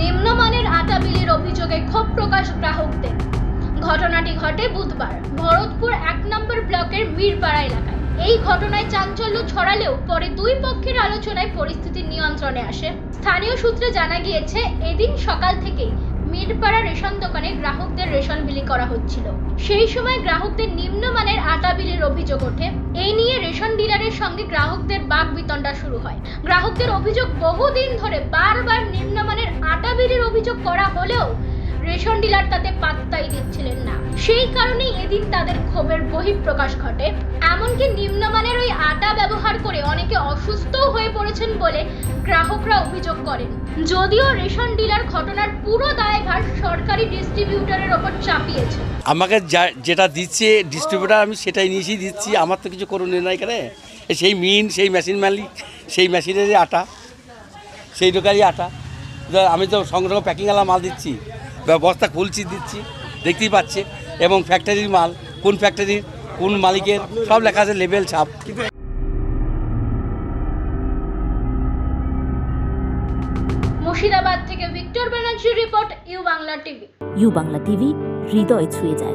নিম্নমানের আটা বিলির অভিযোগে ক্ষোভ প্রকাশ গ্রাহকদের। ঘটনাটি ঘটে বুধবার, ভরতপুর এক নম্বর ব্লকের মিরপাড়া এলাকায়। এই ঘটনায় চাঞ্চল্য ছড়ালেও পরে দুই পক্ষের আলোচনায় পরিস্থিতি নিয়ন্ত্রণে আসে। স্থানীয় সূত্রে জানা গিয়েছে, এদিন সকাল থেকেই মিরপাড়া রেশন দোকানে গ্রাহকদের রেশন বিলি করা হচ্ছিল। সেই সময় গ্রাহকদের নিম্নমানের আটা বিলির অভিযোগ ওঠে। রেশন সঙ্গে গ্রাহকদের বাক বিতণ্ডা শুরু হয়। গ্রাহকদের অভিযোগ বহুদিন ধরে বারবার নিম্নমানের আটা বিলির অভিযোগ করা হলেও রেশন ডিলার তাতে পাত্তাই দিচ্ছিলেন না। সেই কারণেই এদিন তাদের ক্ষোভের বহিঃপ্রকাশ ঘটে। এমনকি নিম্নমানের ওই আটা ব্যবহার করে অনেকে অসুস্থও হয়ে পড়েছেন বলে গ্রাহকরা অভিযোগ করেন। যদিও রেশন ডিলার ঘটনার পুরো দায়ভার সরকারি ডিস্ট্রিবিউটরের ওপর চাপিয়েছে। আমাকে যেটা দিচ্ছে ডিস্ট্রিবিউটার আমি সেটাই নিয়েছি, দিচ্ছি, আমার তো কিছু করণীয় নাই এখানে সেই মিন সেই মেশিন মালিক সেই মেশিনেরই আটা সেই দোকানই আটা আমি তো সঙ্গে সঙ্গে প্যাকিংওয়ালা মাল দিচ্ছি বস্তা খুলছি দিচ্ছি দেখতেই পাচ্ছে এবং ফ্যাক্টরির মাল কোন ফ্যাক্টরির কোন মালিকের সব লেখা আছে লেবেল ছাপ। মুর্শিদাবাদ থেকে Victor Banerjee report U Bangla TV. U Bangla TV হৃদয় ছুঁয়ে যায়।